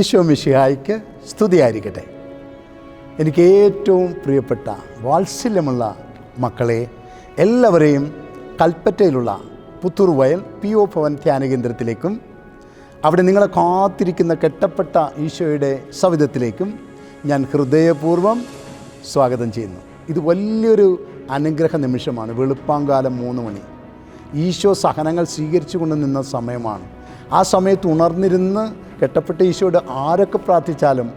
ഈശോ മിഷിഹായിക്ക് സ്തുതിയായിരിക്കട്ടെ. എനിക്ക് ഏറ്റവും പ്രിയപ്പെട്ട വാത്സല്യമുള്ള മക്കളെ എല്ലാവരെയും കൽപ്പറ്റയിലുള്ള പുത്തൂർ വയൽ പി ഒ ഭവൻ ധ്യാന കേന്ദ്രത്തിലേക്കും അവിടെ നിങ്ങളെ കാത്തിരിക്കുന്ന കെട്ടപ്പെട്ട ഈശോയുടെ സവിധത്തിലേക്കും ഞാൻ ഹൃദയപൂർവം സ്വാഗതം ചെയ്യുന്നു. ഇത് വലിയൊരു അനുഗ്രഹ നിമിഷമാണ്. വെളുപ്പാങ്കാലം മൂന്ന് മണി. ഈശോ സഹനങ്ങൾ സ്വീകരിച്ചു കൊണ്ട് നിന്ന സമയമാണ്. ആ സമയത്ത് ഉണർന്നിരുന്ന് കെട്ടപ്പെട്ട ഈശോയോട് ആരൊക്കെ പ്രാർത്ഥിച്ചാലും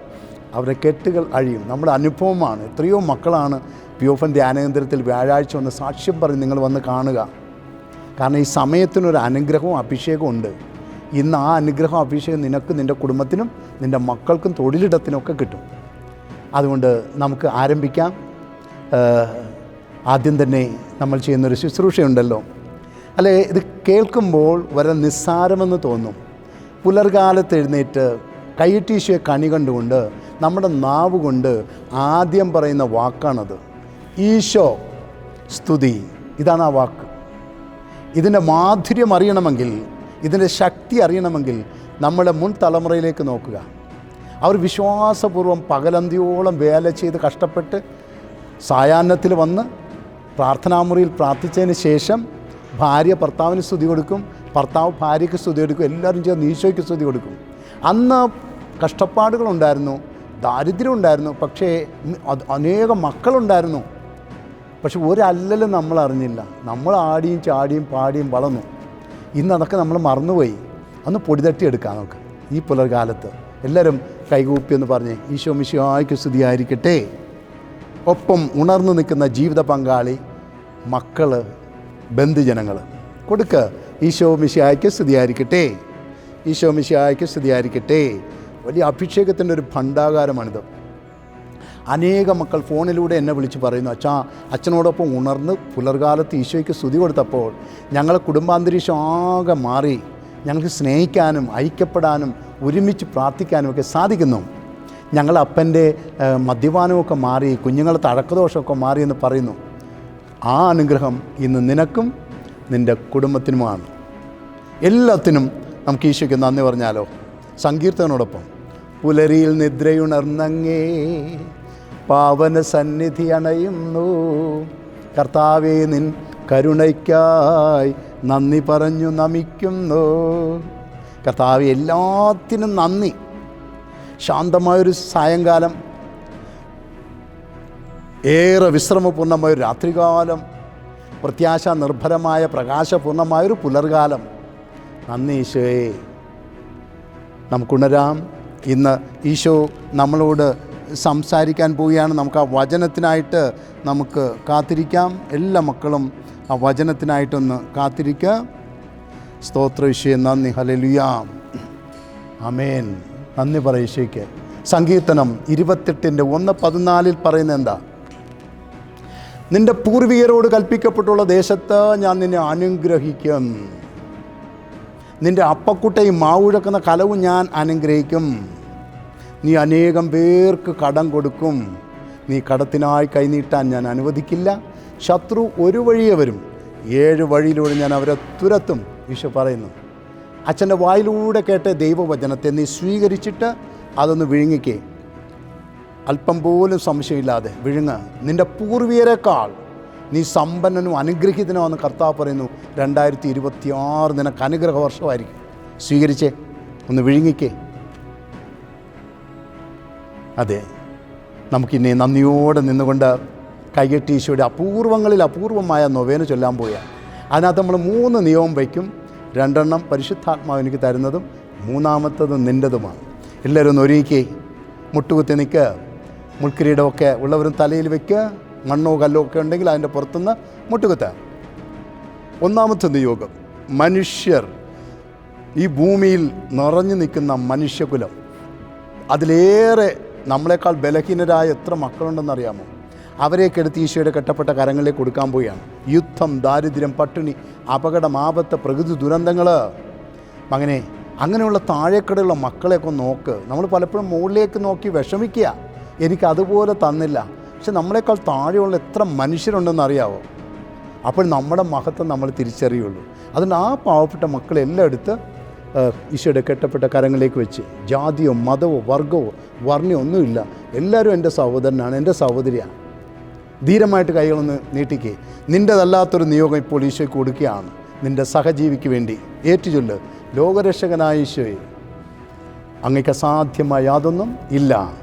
അവരുടെ കെട്ടുകൾ അഴിയും. നമ്മുടെ അനുഭവമാണ്. എത്രയോ മക്കളാണ് പിയോഫൻ ധ്യാനകേന്ദ്രത്തിൽ വ്യാഴാഴ്ച വന്ന് സാക്ഷ്യം പറഞ്ഞ് നിങ്ങൾ വന്ന് കാണുക. കാരണം ഈ സമയത്തിനൊരു അനുഗ്രഹവും അഭിഷേകവും ഉണ്ട്. ഇന്ന് ആ അനുഗ്രഹം അഭിഷേകം നിനക്ക് നിന്റെ കുടുംബത്തിനും നിന്റെ മക്കൾക്കും തൊഴിലിടത്തിനൊക്കെ കിട്ടും. അതുകൊണ്ട് നമുക്ക് ആരംഭിക്കാം. ആദ്യം തന്നെ നമ്മൾ ചെയ്യുന്നൊരു ശുശ്രൂഷയുണ്ടല്ലോ. അല്ലേ ഇത് കേൾക്കുമ്പോൾ വളരെ നിസ്സാരമെന്ന് തോന്നും. പുലർകാലത്ത് എഴുന്നേറ്റ് കൈയിട്ടീശയെ കണി കണ്ടുകൊണ്ട് നമ്മുടെ നാവ് കൊണ്ട് ആദ്യം പറയുന്ന വാക്കാണത്. ഈശോ സ്തുതി. ഇതാണ് ആ വാക്ക്. ഇതിന്റെ മാധുര്യം അറിയണമെങ്കിൽ ഇതിന്റെ ശക്തി അറിയണമെങ്കിൽ നമ്മുടെ മുൻ തലമുറയിലേക്ക് നോക്കുക. അവർ വിശ്വാസപൂർവം പകലന്തിയോളം വേല ചെയ്ത് കഷ്ടപ്പെട്ട് സായാഹ്നത്തിൽ വന്ന് പ്രാർത്ഥനാമുറിയിൽ പ്രാർത്ഥിച്ചതിന് ശേഷം ഭാര്യ ഭർത്താവിന് സ്തുതി കൊടുക്കും ഭർത്താവ് ഭാര്യയ്ക്ക് സ്തുതി കൊടുക്കും എല്ലാവരും ചേർന്ന് ഈശോയ്ക്ക് സ്തുതി കൊടുക്കും. അന്ന് കഷ്ടപ്പാടുകളുണ്ടായിരുന്നു ദാരിദ്ര്യം ഉണ്ടായിരുന്നു പക്ഷേ അനേകം മക്കളുണ്ടായിരുന്നു. പക്ഷെ ഒരല്ലലും നമ്മൾ അറിഞ്ഞില്ല. നമ്മൾ ആടിയും ചാടിയും പാടിയും വളർന്നു. ഇന്ന് അതൊക്കെ നമ്മൾ മറന്നുപോയി. അന്ന് പൊടിതട്ടി എടുക്കാം നമുക്ക് ഈ പുലർകാലത്ത്. എല്ലാവരും കൈകൂപ്പി എന്ന് പറഞ്ഞ് ഈശോ മിശോയ്ക്ക് സ്തുതിയായിരിക്കട്ടെ. ഒപ്പം ഉണർന്നു നിൽക്കുന്ന ജീവിത പങ്കാളി മക്കൾ ബന്ധുജനങ്ങൾ കൊടുക്ക. ഈശോ മിശിഹായ്ക്ക് സ്തുതിയായിരിക്കട്ടെ. ഈശോ മിശിഹായ്ക്ക് സ്തുതിയായിരിക്കട്ടെ. വലിയ അഭിഷേകത്തിന്റെ ഒരു ഭണ്ഡാകാരമാണിത്. അനേക മക്കൾ ഫോണിലൂടെ എന്നെ വിളിച്ച് പറയുന്നു അച്ഛാ അച്ഛനോടൊപ്പം ഉണർന്ന് പുലർകാലത്ത് ഈശോയ്ക്ക് സ്തുതി കൊടുത്തപ്പോൾ ഞങ്ങളെ കുടുംബാന്തരീക്ഷം ആകെ മാറി. ഞങ്ങൾക്ക് സ്നേഹിക്കാനും ഐക്യപ്പെടാനും ഒരുമിച്ച് പ്രാർത്ഥിക്കാനും ഒക്കെ സാധിക്കുന്നു. ഞങ്ങൾ അപ്പന്റെ മദ്യപാനമൊക്കെ മാറി കുഞ്ഞുങ്ങളുടെ തഴക്കദോഷമൊക്കെ മാറി എന്ന് പറയുന്നു. ആ അനുഗ്രഹം ഇന്ന് നിനക്കും നിന്റെ കുടുംബത്തിനുമാണ്. എല്ലാത്തിനും നമുക്ക് ഈശോയ്ക്ക് നന്ദി പറഞ്ഞാലോ? സങ്കീർത്തനോടൊപ്പം. പുലരിയിൽ നിദ്രയുണർന്നങ്ങേ പാവന സന്നിധി അണയുന്നു. കർത്താവേ നിൻ കരുണയ്ക്കായി നന്ദി പറഞ്ഞു നമിക്കുന്നു. കർത്താവ് എല്ലാത്തിനും നന്ദി. ശാന്തമായൊരു സായങ്കാലം. ഏറെ വിശ്രമപൂർണമായൊരു രാത്രികാലം. പ്രത്യാശ നിർഭരമായ പ്രകാശപൂർണമായൊരു പുലർകാലം. നന്ദി ഈശോയെ. നമുക്കുണരാം. ഇന്ന് ഈശോ നമ്മളോട് സംസാരിക്കാൻ പോവുകയാണ്. നമുക്ക് ആ വചനത്തിനായിട്ട് നമുക്ക് കാത്തിരിക്കാം. എല്ലാ മക്കളും ആ വചനത്തിനായിട്ടൊന്ന് കാത്തിരിക്കുക സ്തോത്ര വിഷയം നന്ദി. ഹലലുയാം അമേൻ നന്ദി പറയും ഈശോയ്ക്ക്. സങ്കീർത്തനം ഇരുപത്തെട്ടിന്റെ ഒന്ന് പതിനാലിൽ പറയുന്നത് എന്താ? നിന്റെ പൂർവികരോട് കൽപ്പിക്കപ്പെട്ടുള്ള ദേശത്ത് ഞാൻ നിന്നെ അനുഗ്രഹിക്കും. നിന്റെ അപ്പക്കുട്ടയും മാവുഴക്കുന്ന കലവും ഞാൻ അനുഗ്രഹിക്കും. നീ അനേകം പേർക്ക് കടം കൊടുക്കും. നീ കടത്തിനായി കൈനീട്ടാൻ ഞാൻ അനുവദിക്കില്ല. ശത്രു ഒരു വഴിയെ വരും. ഏഴ് വഴിയിലൂടെ ഞാൻ അവരെ തുരത്തും ഈശോ പറയുന്നു. അച്ഛന്റെ വായിലൂടെ കേട്ട ദൈവവചനത്തെ നീ സ്വീകരിച്ചിട്ട് അതൊന്ന് വിഴുങ്ങിക്കേ. അല്പം പോലും സംശയമില്ലാതെ വിഴുങ്ങ്. നിന്റെ പൂർവികരെക്കാൾ നീ സമ്പന്നനും അനുഗ്രഹീതനുമെന്ന് കർത്താവ് പറയുന്നു. രണ്ടായിരത്തി ഇരുപത്തി ആറ് നിനക്ക് അനുഗ്രഹ വർഷമായിരിക്കും സ്വീകരിച്ചേ. ഒന്ന് വിഴുങ്ങിക്കേ. അതെ. നമുക്കിന്നെ നന്ദിയോടെ നിന്നുകൊണ്ട് കൈകെട്ടി ഈശോയുടെ അപൂർവങ്ങളിൽ അപൂർവമായ നൊവേന ചൊല്ലാൻ പോയാൽ അതിനകത്ത് നമ്മൾ മൂന്ന് നിയമം വയ്ക്കും. രണ്ടെണ്ണം പരിശുദ്ധാത്മാവ് എനിക്ക് തരുന്നതും മൂന്നാമത്തത് നിന്റെതുമാണ് എല്ലാവരും ഒന്ന് ഒരുങ്ങിക്കേ. മുട്ടുകുത്തി നിൽക്കുക മുൾക്കിരീടമൊക്കെ ഉള്ളവരും തലയിൽ വെക്കുക മണ്ണോ കല്ലോ ഒക്കെ ഉണ്ടെങ്കിൽ അതിന്റെ പുറത്തുനിന്ന് മുട്ടുകുത്ത ഒന്നാമത്തെ നിയോഗം മനുഷ്യർ ഈ ഭൂമിയിൽ നിറഞ്ഞു നിൽക്കുന്ന മനുഷ്യകുലം. അതിലേറെ നമ്മളെക്കാൾ ബലഹീനരായ എത്ര മക്കളുണ്ടെന്നറിയാമോ? അവരെയൊക്കെ എടുത്ത് ഈശോയുടെ കെട്ടപ്പെട്ട കരങ്ങളിലേക്ക് കൊടുക്കാൻ പോവുകയാണ്. യുദ്ധം ദാരിദ്ര്യം പട്ടിണി അപകടം ആപത്ത് പ്രകൃതി ദുരന്തങ്ങൾ. അങ്ങനെ അങ്ങനെയുള്ള താഴേക്കടയുള്ള മക്കളെയൊക്കെ നോക്ക്. നമ്മൾ പലപ്പോഴും മുകളിലേക്ക് നോക്കി വിഷമിക്കുക. എനിക്ക് അതുപോലെ തന്നില്ല. പക്ഷെ നമ്മളെക്കാൾ താഴെയുള്ള എത്ര മനുഷ്യരുണ്ടെന്ന് അറിയാവോ? അപ്പോൾ നമ്മുടെ മഹത്വം നമ്മൾ തിരിച്ചറിയുള്ളൂ. അതുകൊണ്ട് ആ പാവപ്പെട്ട മക്കളെല്ലാം എടുത്ത് ഈശോയുടെ കെട്ടപ്പെട്ട കരങ്ങളിലേക്ക് വെച്ച് ജാതിയോ മതമോ വർഗമോ വർണയോ ഒന്നുമില്ല. എല്ലാവരും എന്റെ സഹോദരനാണ് എന്റെ സഹോദരിയാണ്. ധീരമായിട്ട് കൈകളൊന്ന് നീട്ടിക്കേ. നിന്റെതല്ലാത്തൊരു നിയോഗം ഇപ്പോൾ ഈശോയ്ക്ക് കൊടുക്കുകയാണ്. നിന്റെ സഹജീവിക്ക് വേണ്ടി. ഏറ്റുചൊല്ല്. ലോകരക്ഷകനായ ഈശോയെ. അങ്ങയ്ക്ക് അസാധ്യമായ യാതൊന്നും ഇല്ല.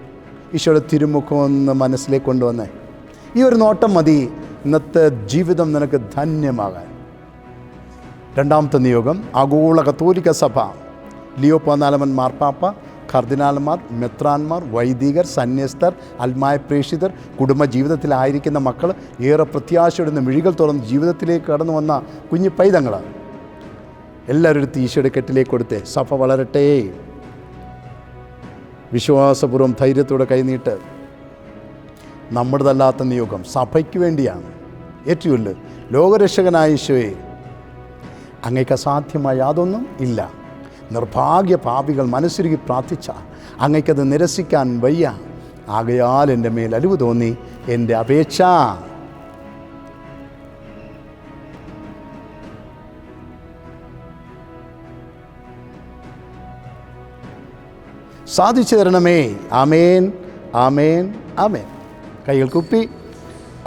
ഈശോയുടെ തിരുമുഖം ഒന്ന് മനസ്സിലേക്ക് കൊണ്ടുവന്നേ. ഈ ഒരു നോട്ടം മതി. ഇന്നത്തെ ജീവിതം നിനക്ക് ധന്യമാകാൻ. രണ്ടാമത്തെ നിയോഗം ആഗോള കത്തോലിക്ക സഭ. ലിയോ പതിനാലമൻ മാർപ്പാപ്പ കർദിനാൽമാർ മെത്രാന്മാർ വൈദികർ സന്യസ്തർ അൽമായ പ്രേക്ഷിതർ കുടുംബ ജീവിതത്തിലായിരിക്കുന്ന മക്കൾ ഏറെ പ്രത്യാശയുടെ മിഴികൾ തുറന്ന് ജീവിതത്തിലേക്ക് കടന്നു വന്ന കുഞ്ഞു പൈതങ്ങൾ എല്ലാവരും ഒരു തീശയുടെ കെട്ടിലേക്ക് കൊടുത്തേ. സഭ വളരട്ടെ. വിശ്വാസപൂർവം ധൈര്യത്തോടെ കൈനീട്ട് നമ്മുടേതല്ലാത്ത നിയോഗം സഭയ്ക്ക് വേണ്ടിയാണ്. ഏറ്റവും ലോകരക്ഷകനായ ഈശോയെ അങ്ങേക്ക് അസാധ്യമായ യാതൊന്നും ഇല്ല. നിർഭാഗ്യ പാപികൾ മനസ്സുരുകി പ്രാർത്ഥിച്ച അങ്ങയ്ക്കത് നിരസിക്കാൻ വയ്യ. ആകയാൽ എന്റെ മേൽ അലിവ് തോന്നി എന്റെ അപേക്ഷ. സാധിച്ചു തരണമേ ആമേൻ ആമേൻ ആമേൻ. കൈകൾ കുപ്പി.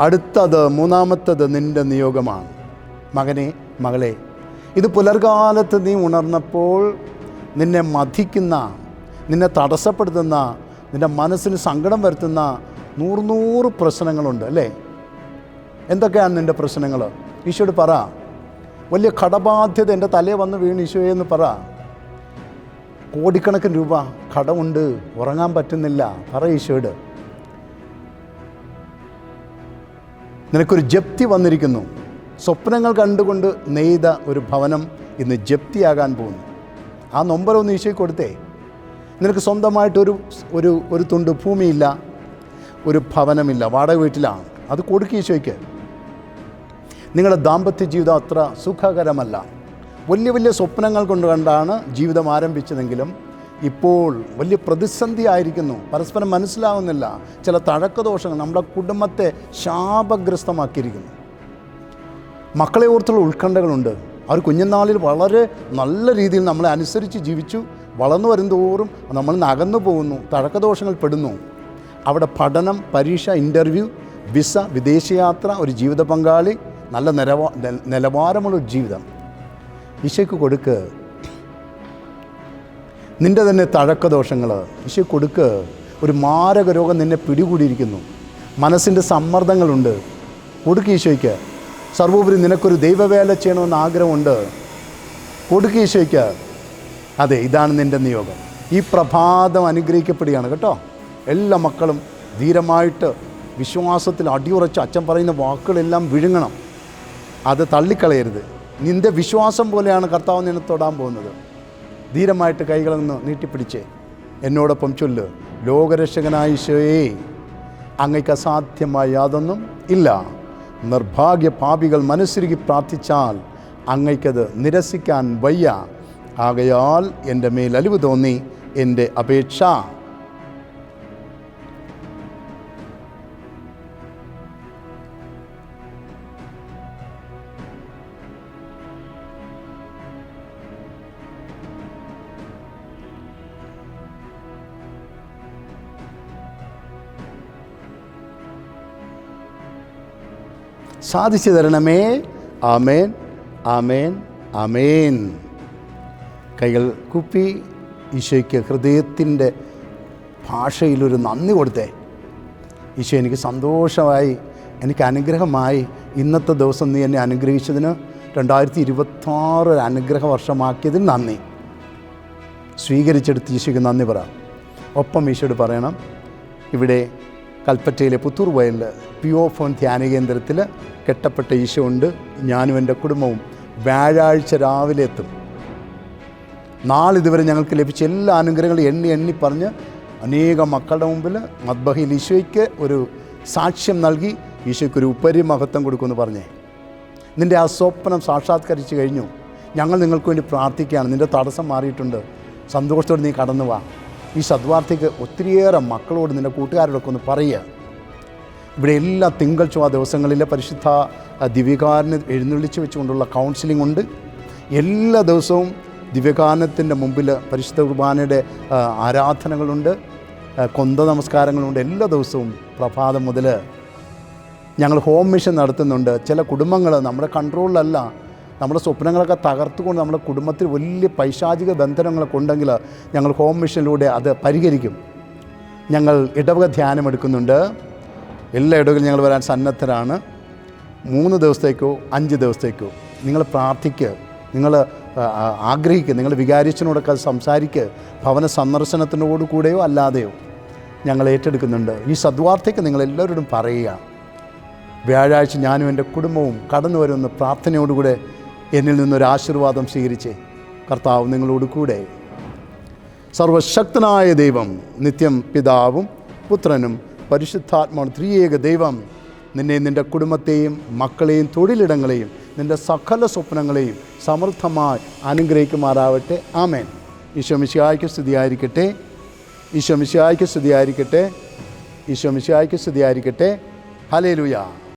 അടുത്തത് മൂന്നാമത്തത് നിന്റെ നിയോഗമാണ്. മകനെ മകളെ ഇത് പുലർകാലത്ത് നീ ഉണർന്നപ്പോൾ നിന്നെ മതിക്കുന്ന നിന്നെ തടസ്സപ്പെടുത്തുന്ന നിന്റെ മനസ്സിന് സങ്കടം വരുത്തുന്ന നൂറ് നൂറ് പ്രശ്നങ്ങളുണ്ട് അല്ലേ? എന്തൊക്കെയാണ് നിന്റെ പ്രശ്നങ്ങൾ? ഈശോട് പറ. വലിയ കടബാധ്യത എന്റെ തലേ വന്ന് വീണ് ഈശോയെ എന്ന് പറ. കോടിക്കണക്കിന് രൂപ. കടമുണ്ട്. ഉറങ്ങാൻ പറ്റുന്നില്ല. പറ ഈശോട് നിനക്കൊരു ജപ്തി വന്നിരിക്കുന്നു. സ്വപ്നങ്ങൾ കണ്ടുകൊണ്ട് നെയ്ത ഒരു ഭവനം ഇന്ന് ജപ്തിയാകാൻ പോകുന്നു. ആ നൊമ്പരൊന്ന് ഈശോയ്ക്ക് കൊടുത്തേ. നിനക്ക് സ്വന്തമായിട്ടൊരു ഒരു ഒരു തുണ്ട് ഭൂമിയില്ല. ഒരു ഭവനമില്ല. വാടക വീട്ടിലാണ്. അത് കൊടുക്കുക ഈശോയ്ക്ക്. നിങ്ങളുടെ ദാമ്പത്യ ജീവിതം അത്ര സുഖകരമല്ല. വലിയ വലിയ സ്വപ്നങ്ങൾ കൊണ്ട് കണ്ടാണ് ജീവിതം ആരംഭിച്ചതെങ്കിലും ഇപ്പോൾ വലിയ പ്രതിസന്ധി ആയിരിക്കുന്നു പരസ്പരം മനസ്സിലാവുന്നില്ല. ചില തഴക്കദോഷങ്ങൾ നമ്മുടെ കുടുംബത്തെ ശാപഗ്രസ്തമാക്കിയിരിക്കുന്നു. മക്കളെ ഓർത്തുള്ള ഉത്കണ്ഠകളുണ്ട്. അവർ കുഞ്ഞുനാളിൽ വളരെ നല്ല രീതിയിൽ നമ്മളെ അനുസരിച്ച് ജീവിച്ചു. വളർന്നു വരുന്തോറും നമ്മൾ നകന്നു പോകുന്നു. തഴക്കദോഷങ്ങൾ പെടുന്നു. അവിടെ പഠനം പരീക്ഷ ഇന്റർവ്യൂ വിസ വിദേശയാത്ര ഒരു ജീവിത പങ്കാളി നല്ല നിലവാ നിലവാരമുള്ള ജീവിതം. ഈശയ്ക്ക് കൊടുക്ക്. നിന്റെ തന്നെ തഴക്കദോഷങ്ങൾ ഈശോ കൊടുക്ക്. ഒരു മാരക രോഗം നിന്നെ പിടികൂടിയിരിക്കുന്നു. മനസ്സിന്റെ സമ്മർദ്ദങ്ങളുണ്ട്. കൊടുക്ക് ഈശോയ്ക്ക്. സർവോപരി നിനക്കൊരു ദൈവവേല ചെയ്യണമെന്ന് ആഗ്രഹമുണ്ട്. കൊടുക്ക് ഈശോയ്ക്ക്. അതെ ഇതാണ് നിന്റെ നിയോഗം. ഈ പ്രഭാതം അനുഗ്രഹിക്കപ്പെടുകയാണ് കേട്ടോ. എല്ലാ മക്കളും ധീരമായിട്ട് വിശ്വാസത്തിൽ അടിയുറച്ച് അച്ഛൻ പറയുന്ന വാക്കുകളെല്ലാം വിഴുങ്ങണം. അത് തള്ളിക്കളയരുത്. നിന്റെ വിശ്വാസം പോലെയാണ് കർത്താവ് നിന്നെ തൊടാൻ പോകുന്നത്. ധീരമായിട്ട് കൈകളൊന്ന് നീട്ടിപ്പിടിച്ച്. എന്നോടൊപ്പം ചൊല്ല് ലോകരക്ഷകനായ ഈശോയേ അങ്ങയ്ക്ക് അസാധ്യമായ യാതൊന്നും ഇല്ല. നിർഭാഗ്യ പാപികൾ മനസ്സുരുകി പ്രാർത്ഥിച്ചാൽ അങ്ങയ്ക്കത് നിരസിക്കാൻ വയ്യ. ആകയാൽ എന്റെ മേൽ അലിവ് തോന്നി എന്റെ അപേക്ഷ സാധിച്ചു തരണമേ ആമേൻ ആമേൻ ആമേൻ. കൈകൾ കുപ്പി ഈശോയ്ക്ക് ഹൃദയത്തിന്റെ ഭാഷയിലൊരു നന്ദി കൊടുത്തേ. ഈശോ എനിക്ക് സന്തോഷമായി എനിക്ക് അനുഗ്രഹമായി ഇന്നത്തെ ദിവസം നീ എന്നെ അനുഗ്രഹിച്ചതിന് രണ്ടായിരത്തി ഇരുപത്താറ് ഒരു അനുഗ്രഹ വർഷമാക്കിയതിന് നന്ദി. സ്വീകരിച്ചെടുത്ത് ഈശോയ്ക്ക് നന്ദി പറ. ഒപ്പം ഈശോട് പറയണം ഇവിടെ കൽപ്പറ്റയിലെ പുത്തൂർ വയലിൽ പി ഒ ഫോൺ ധ്യാന കേന്ദ്രത്തിൽ കെട്ടപ്പെട്ട ഈശോ ഉണ്ട് ഞാനും എന്റെ കുടുംബവും വ്യാഴാഴ്ച രാവിലെ എത്തും. നാളിതുവരെ ഞങ്ങൾക്ക് ലഭിച്ച എല്ലാ അനുഗ്രഹങ്ങളും എണ്ണി എണ്ണി പറഞ്ഞ് അനേകം മക്കളുടെ മുമ്പിൽ മദ്ബഹിൽ ഈശോയ്ക്ക് ഒരു സാക്ഷ്യം നൽകി ഈശോയ്ക്ക് ഒരു ഉപരിമഹത്വം കൊടുക്കുമെന്ന് പറഞ്ഞേ. നിന്റെ ആ സ്വപ്നം സാക്ഷാത്കരിച്ചു കഴിഞ്ഞു. ഞങ്ങൾ നിങ്ങൾക്ക് വേണ്ടി പ്രാർത്ഥിക്കുകയാണ്. നിന്റെ തടസ്സം മാറിയിട്ടുണ്ട്. സന്തോഷത്തോടെ നീ കടന്നു വാ. ഈ സദ്വാർത്ഥിക്ക് ഒത്തിരിയേറെ മക്കളോട് നിന്റെ കൂട്ടുകാരോടൊക്കെ ഒന്ന് പറയുക. ഇവിടെ എല്ലാ തിങ്കൾ ചൊവ്വ ദിവസങ്ങളിലെ പരിശുദ്ധ ദിവ്യകാരനെ എഴുന്നള്ളിച്ച് വെച്ചുകൊണ്ടുള്ള കൗൺസിലിംഗ് ഉണ്ട്. എല്ലാ ദിവസവും ദിവ്യകാരണത്തിന്റെ മുമ്പിൽ പരിശുദ്ധ കുർബാനയുടെ ആരാധനകളുണ്ട് കൊന്ത നമസ്കാരങ്ങളുണ്ട്. എല്ലാ ദിവസവും പ്രഭാതം മുതൽ ഞങ്ങൾ ഹോം മിഷൻ നടത്തുന്നുണ്ട്. ചില കുടുംബങ്ങൾ നമ്മുടെ കൺട്രോളിലല്ല നമ്മുടെ സ്വപ്നങ്ങളൊക്കെ തകർത്തുകൊണ്ട് നമ്മുടെ കുടുംബത്തിൽ വലിയ പൈശാചിക ബന്ധനങ്ങളൊക്കെ ഉണ്ടെങ്കിൽ ഞങ്ങൾ ഹോം മിഷനിലൂടെ അത് പരിഹരിക്കും. ഞങ്ങൾ ഇടവക ധ്യാനം എടുക്കുന്നുണ്ട്. എല്ലാ ഇടവകളും ഞങ്ങൾ വരാൻ സന്നദ്ധരാണ്. മൂന്ന് ദിവസത്തേക്കോ അഞ്ച് ദിവസത്തേക്കോ നിങ്ങൾ പ്രാർത്ഥിക്കുക നിങ്ങൾ ആഗ്രഹിക്കുക നിങ്ങൾ വികാരിച്ചിനോടൊക്കെ അത് സംസാരിക്കുക ഭവന സന്ദർശനത്തിനോട് കൂടെയോ അല്ലാതെയോ ഞങ്ങൾ ഏറ്റെടുക്കുന്നുണ്ട്. ഈ സദ്വാർത്ഥയ്ക്ക് നിങ്ങൾ എല്ലാവരോടും പറയുക. വ്യാഴാഴ്ച ഞാനും എന്റെ കുടുംബവും കടന്നു വരുമെന്ന് പ്രാർത്ഥനയോടുകൂടെ എന്നിൽ നിന്നൊരു ആശീർവാദം സ്വീകരിച്ച്. കർത്താവ് നിങ്ങളോട് കൂടെ. സർവശക്തനായ ദൈവം നിത്യം പിതാവും പുത്രനും പരിശുദ്ധാത്മാവും ത്രിയേക ദൈവം നിന്നെ നിന്റെ കുടുംബത്തെയും മക്കളെയും തൊഴിലിടങ്ങളെയും നിന്റെ സകല സ്വപ്നങ്ങളെയും സമൃദ്ധമായി അനുഗ്രഹിക്കുമാറാവട്ടെ. ആമേൻ. ഈശോ മിശിഹായ്ക്ക് സ്തുതിയായിരിക്കട്ടെ. ഈശോ മിശിഹായ്ക്ക് സ്തുതിയായിരിക്കട്ടെ. ഈശോ മിശിഹായ്ക്ക് സ്തുതിയായിരിക്കട്ടെ. ഹലേലുയ